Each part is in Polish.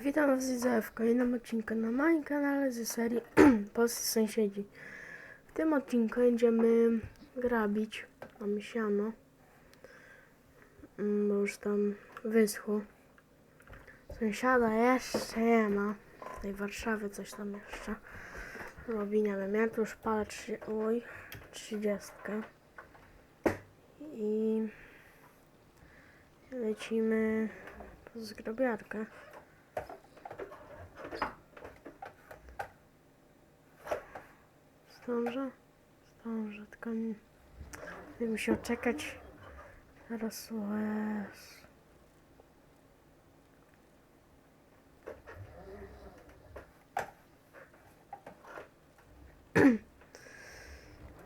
Witam Was widzowie w kolejnym odcinku na moim kanale ze serii Polscy Sąsiedzi. W tym odcinku będziemy grabić. Mamy siano. Mm, Bo już tam wyschło. Sąsiada jeszcze nie ma. W tej Warszawie coś tam jeszcze robi. Nie wiem, ja tu już palę trzy, oj, trzydziestkę. I lecimy po zgrabiarkę. Zdążę? Zdążę, tylko nie... Będę musiał czekać. Zaraz łez.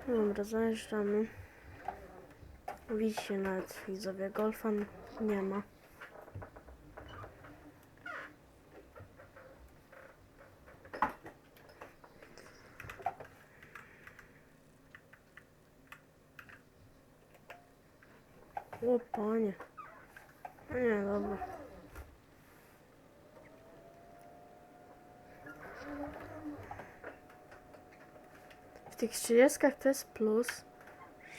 Dobra, zajeżdżamy. Widzicie nawet widzowie, golfa nie ma. Panie. Nie, dobra. W tych 30 to jest plus,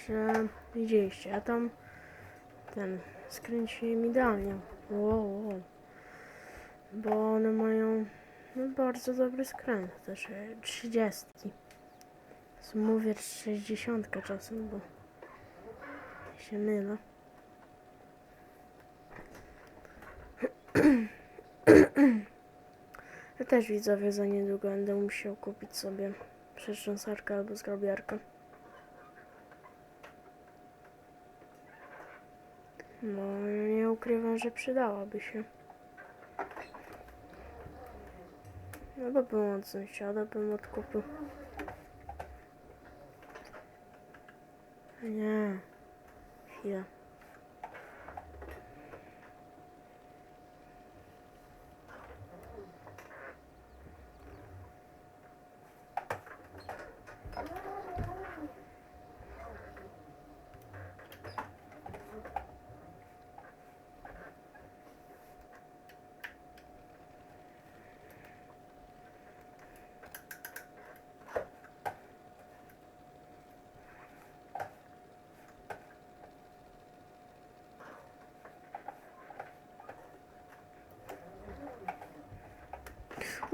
że widzieliście, ja tam ten skręciłem idealnie. Wow, wow. Bo one mają no, bardzo dobry skręt, też e, 30. Mówię 60 czasem, bo się mylę. Ja też widzowie za niedługo będę musiał kupić sobie przetrząsarkę albo zgrabiarkę. No, nie ukrywam, że przydałaby się. No bo bym od sąsiada bym odkupił. Nie. Chwila.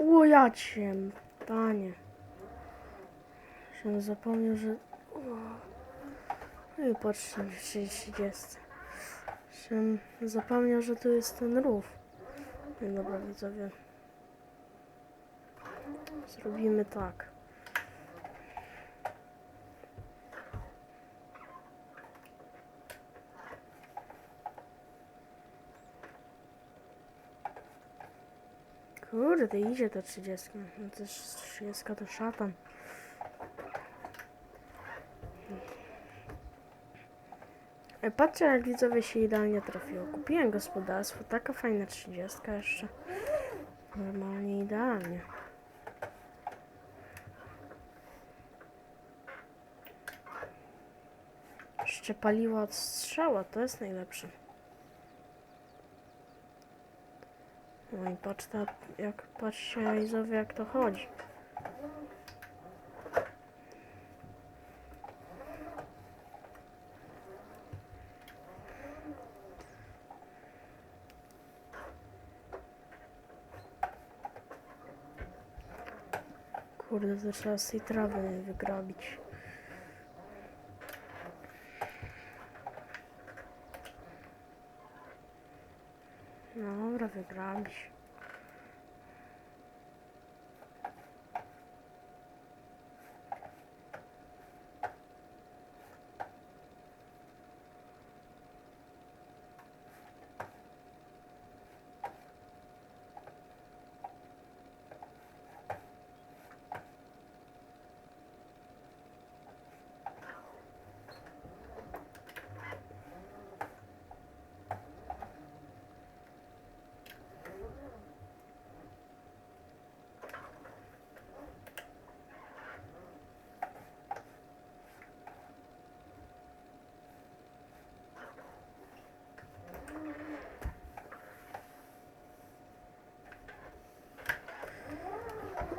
O ja cię, panie. Się zapomniał, że... No i patrzcie, w 30. Się zapomniał, że tu jest ten rów. No dobra, widzowie. Zrobimy tak. Kurde, idzie ta 30. No to jest 30 to szatan. E, Patrzcie jak widzowie się idealnie trafiło. Kupiłem gospodarstwo, taka fajna 30 jeszcze. Normalnie idealnie. Jeszcze paliło od strzała, to jest najlepsze. No i patrz jak patrzcie Izowie jak to chodzi. Kurde, trzeba z tej trawy wygrabić. Dobra, wygrabić.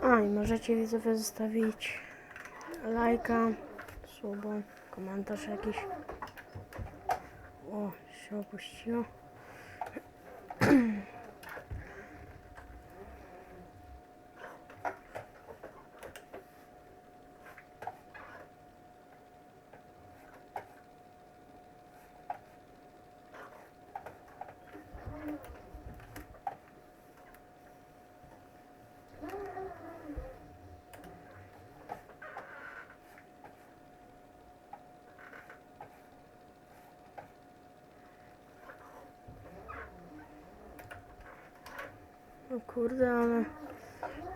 A i możecie widzowie zostawić lajka, suba, komentarz jakiś. O, się opuściło. O kurde, ale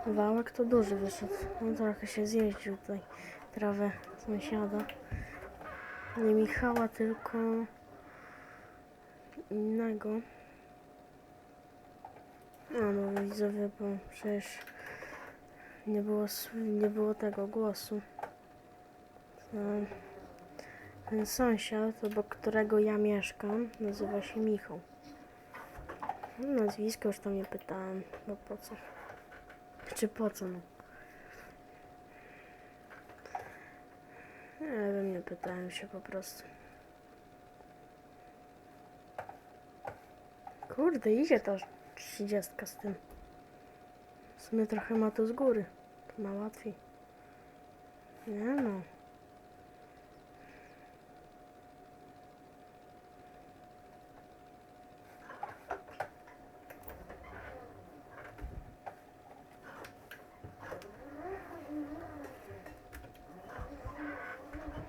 wałek to duży wyszedł. On trochę się zjeździł tutaj trawę sąsiada. Nie Michała, tylko innego. A no widzowie, bo przecież nie było, nie było tego głosu. Ten sąsiad, obok którego ja mieszkam, nazywa się Michał. Nazwisko już tam nie pytałem, bo po co? Czy po co, no? Nie wiem, nie pytałem się po prostu. Kurde, idzie ta trzydziestka z tym. W sumie trochę ma to z góry. To ma łatwiej. Nie no.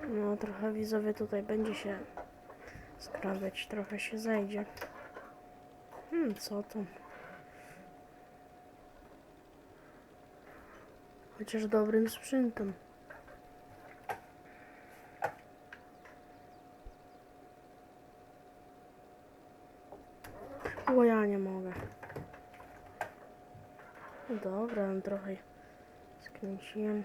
No, trochę widzowie tutaj będzie się skrabiać, trochę się zejdzie. Hmm, co to? Chociaż dobrym sprzętem. Bo ja nie mogę. Dobra, no trochę skręciłem.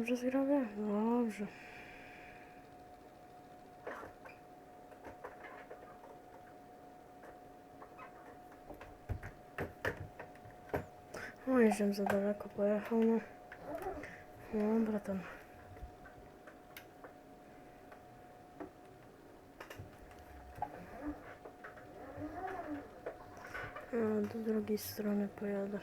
Dobrze zrobię? Dobrze. O, jeszcze za daleko pojechał, no. Dobra, tam. A, do drugiej strony pojadę.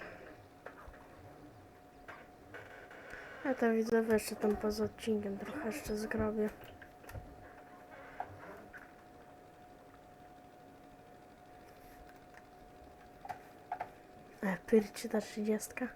Ja to widzę jeszcze tam poza odcinkiem trochę jeszcze zgrobię. E, Pyrczy ta trzydziestka.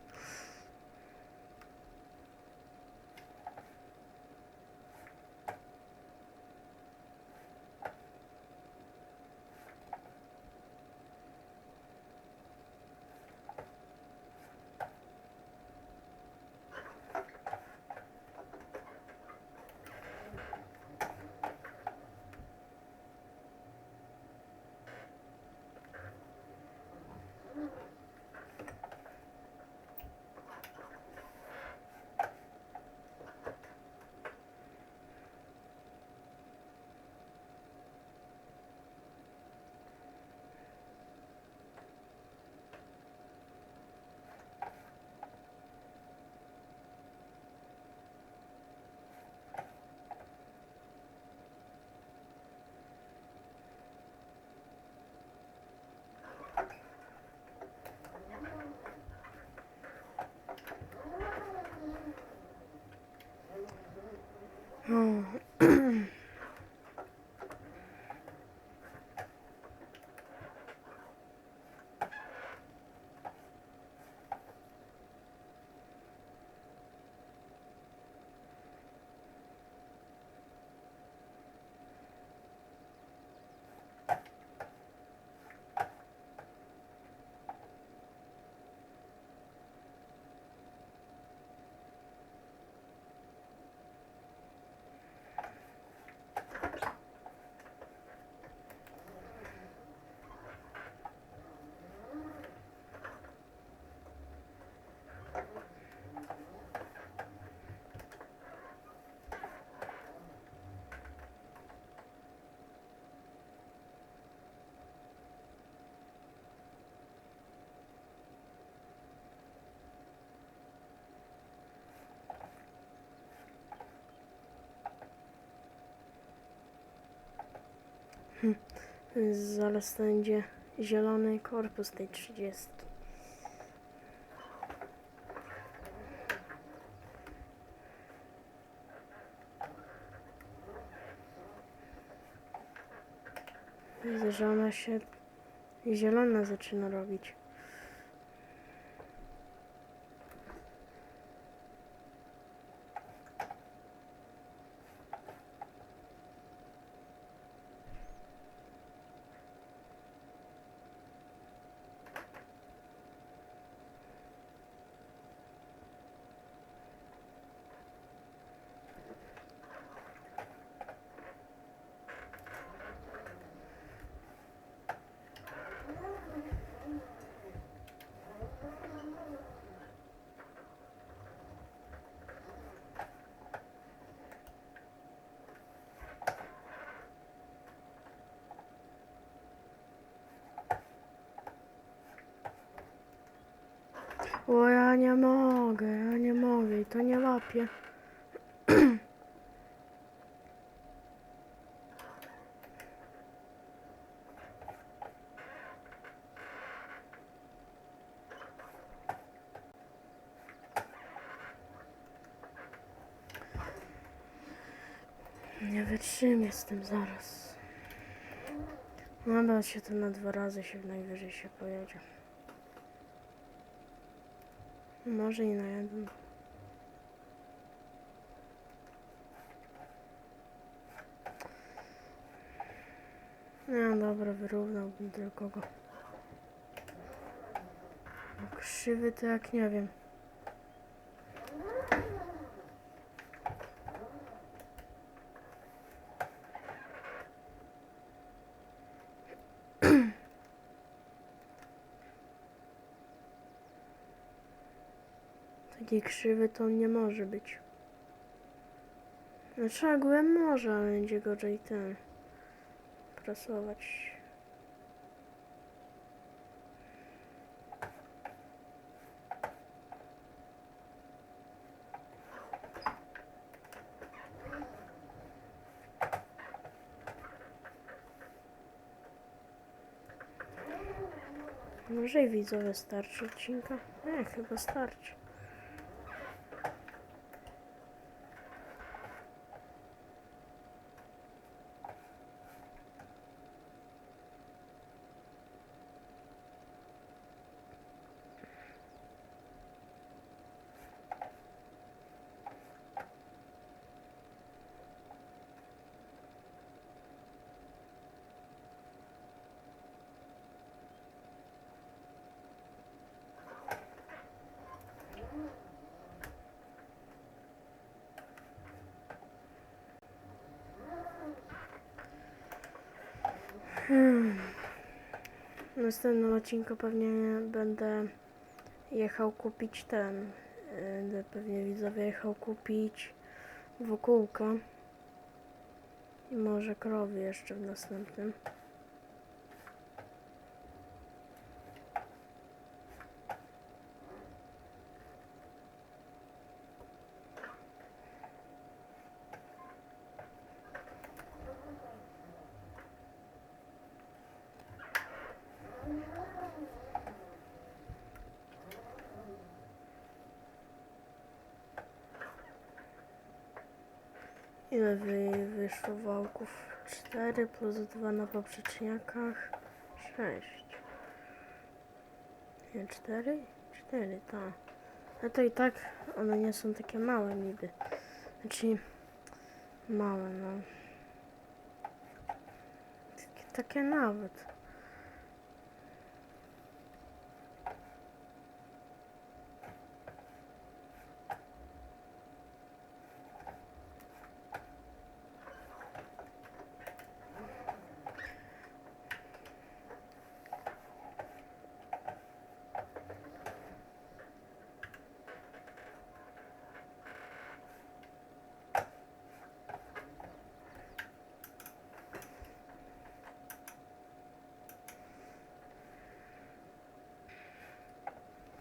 O. zaraz będzie zielony korpus tej 30. Widzę, się zielona zaczyna robić. O, ja nie mogę, ja nie mogę i to nie łapię. Nie wytrzymię z tym zaraz. Nadal się to na dwa razy się najwyżej się pojedzie. Może i na jeden. No dobra, wyrównałbym tylko go. Krzywy to jak nie wiem. Taki krzywy to on nie może być. Znaczy ogółem może, ale będzie gorzej ten prasować. Może i widzowie starczy odcinka? Nie, chyba starczy. W następnym odcinku pewnie będę jechał kupić ten. y, Będę pewnie widzowie jechał kupić wokółka. I może krowy jeszcze w następnym. Ile wy, wyszło wałków? 4 plus 2 na poprzeczniakach. 6. Nie, 4? 4, tak. A to i tak one nie są takie małe niby. Znaczy małe, no. Takie, takie nawet.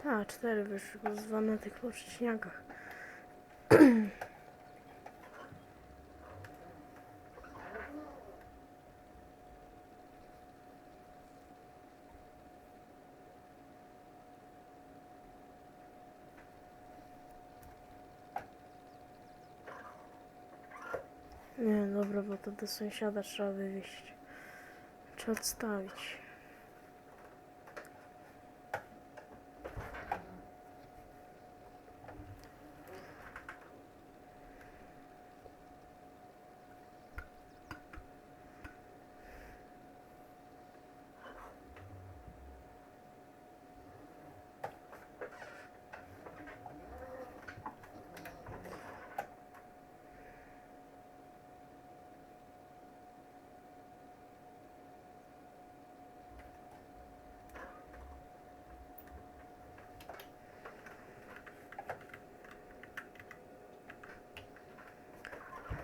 Tak, cztery wyszły, dwa na tych poczyśniakach. Nie, dobra, bo to do sąsiada trzeba wywieźć. Trzeba odstawić.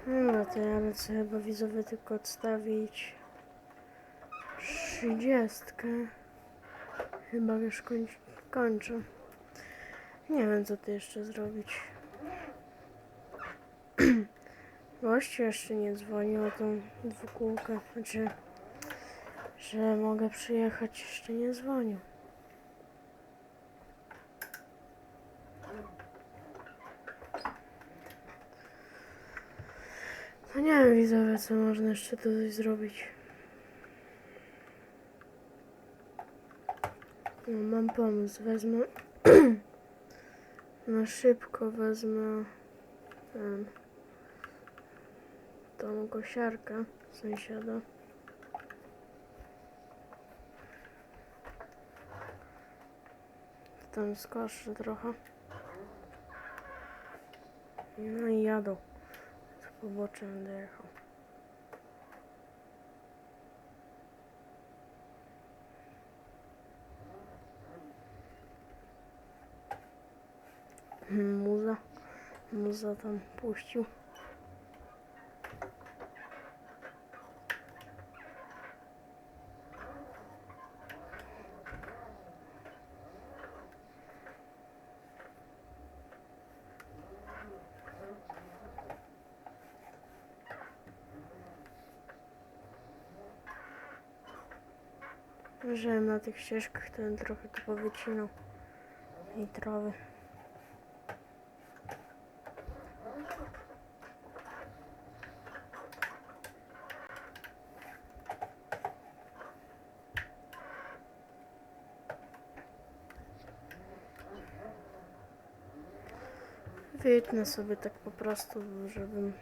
Dobra, to ja lecę chyba widzowie tylko odstawić trzydziestkę. Chyba już koń, kończę. Nie wiem, co tu jeszcze zrobić. Gość jeszcze nie dzwonił o tą dwukółkę. Znaczy, że mogę przyjechać, jeszcze nie dzwonił. Nie wiem, widzowie, co można jeszcze tutaj zrobić. No, mam pomysł. Wezmę na szybko wezmę em, tą kosiarkę sąsiada. Tam skoszę trochę. No i jadą. Będę jechał. Muza. Muza tam puścił. Żyłem na tych ścieżkach, bym trochę to powycinał. I trawy. Wytnę sobie tak po prostu, żebym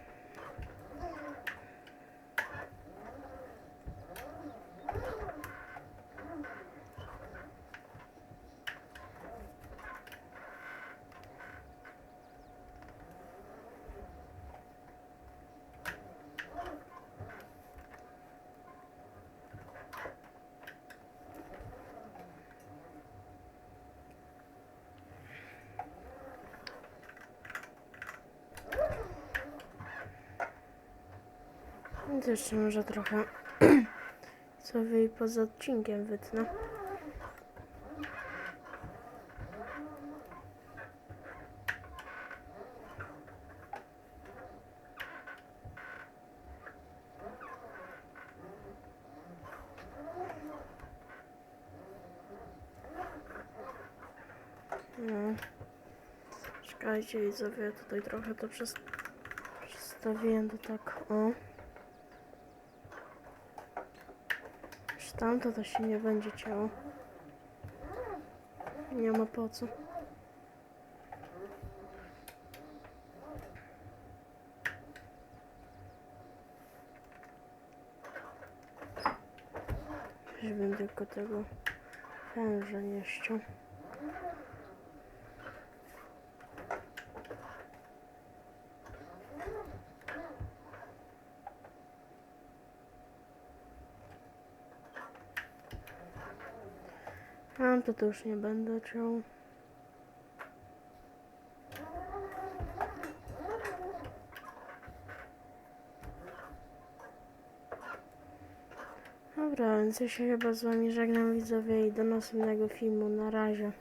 To jeszcze może trochę sobie i poza odcinkiem wytnę. No. Czekajcie widzowie, tutaj trochę to przez... przestawiłem to tak, o. Już tamto to się nie będzie ciało. Nie ma po co. Żebym tylko tego węża nie ściął. A to, już nie będę ciął. Dobra, więc ja się chyba z wami żegnam widzowie i do następnego filmu. Na razie.